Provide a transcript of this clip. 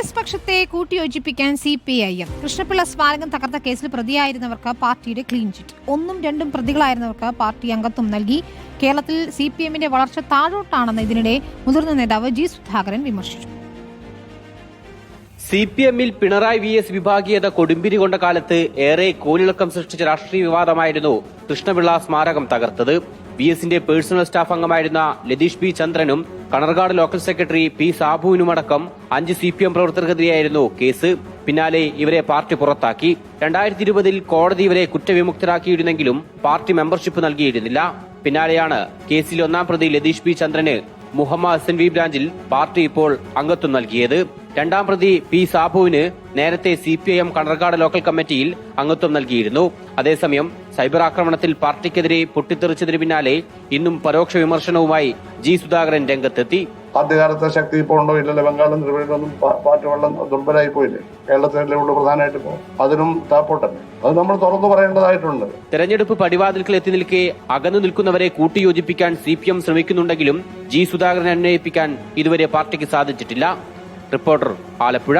S പക്ഷത്തെ കൂട്ടിയോജിപ്പിക്കാൻ C P I M. Krishna Pillai സ്മാരകം തകർത്ത കേസിൽ പ്രതിയായിരുന്നവർക്ക് പാർട്ടിയുടെ ക്ലീൻ ചിറ്റ് ഒന്നും രണ്ടും പ്രതികളായിരുന്നവർക്ക് പാർട്ടി അംഗത്വം നൽകി. കേരളത്തിൽ സി പി എമ്മിന്റെ വളർച്ച താഴോട്ടാണെന്ന് ഇതിനിടെ മുതിർന്ന നേതാവ് ജി സുധാകരൻ വിമർശിച്ചു. സി പി എമ്മിൽ പിണറായി വി എസ് വിഭാഗീയത കൊടുമ്പിരി കൊണ്ട കാലത്ത് ഏറെ കോലിളക്കം സൃഷ്ടിച്ച രാഷ്ട്രീയ വിവാദമായിരുന്നു കൃഷ്ണപിള്ള സ്മാരകം തകർത്തത്. വി എസിന്റെ പേഴ്സണൽ സ്റ്റാഫ് അംഗമായിരുന്ന ലതീഷ് പി ചന്ദ്രനും കണർകാട് ലോക്കൽ സെക്രട്ടറി പി സാബുവിനുമടക്കം അഞ്ച് സി പി എം പ്രവർത്തകർക്കെതിരെയായിരുന്നു കേസ്. പിന്നാലെ ഇവരെ പാർട്ടി പുറത്താക്കി. രണ്ടായിരത്തി ഇരുപതിൽ കോടതി ഇവരെ കുറ്റവിമുക്തരാക്കിയിരുന്നെങ്കിലും പാർട്ടി മെമ്പർഷിപ്പ് നൽകിയിരുന്നില്ല. പിന്നാലെയാണ് കേസിൽ ഒന്നാം പ്രതി ലതീഷ് പി ചന്ദ്രന് മുഹമ്മദ് ഹസൻ വി ബ്രാഞ്ചിൽ പാർട്ടി ഇപ്പോൾ അംഗത്വം നൽകിയത്. രണ്ടാം പ്രതി പി സാബുവിന് നേരത്തെ C P I M Kanarkad local കമ്മിറ്റിയിൽ അംഗത്വം നൽകിയിരുന്നു. അതേസമയം സൈബർ ആക്രമണത്തിൽ പാർട്ടിക്കെതിരെ പൊട്ടിത്തെറിച്ചതിന് പിന്നാലെ ഇന്നും പരോക്ഷ വിമർശനവുമായി ജി സുധാകരൻ രംഗത്തെത്തി. ആദ്യകാലത്തെ ശക്തി ഇപ്പോൾ ഉണ്ടോ ഇല്ലല്ലോ? ബംഗാളും ത്രിപുരയിലൊന്നും പാറ്റുവെള്ളം ദുർബലമായി പോയില്ലേ? കേരളത്തിലെ ഉള്ളു പ്രധാനമായിട്ട് ഇപ്പോൾ. അതിനും താപ്പോട്ടല്ലേ അത് നമ്മൾ തുറന്നു പറയേണ്ടതായിട്ടുണ്ട്. തെരഞ്ഞെടുപ്പ് പടിവാതിൽക്കൽ എത്തി നിൽക്കെ അകന്നു നിൽക്കുന്നവരെ കൂട്ടിയോജിപ്പിക്കാൻ സി പി എം ശ്രമിക്കുന്നുണ്ടെങ്കിലും ജി സുധാകരൻ അന്വയിപ്പിക്കാൻ ഇതുവരെ പാർട്ടിക്ക് സാധിച്ചിട്ടില്ല. റിപ്പോർട്ടർ ആലപ്പുഴ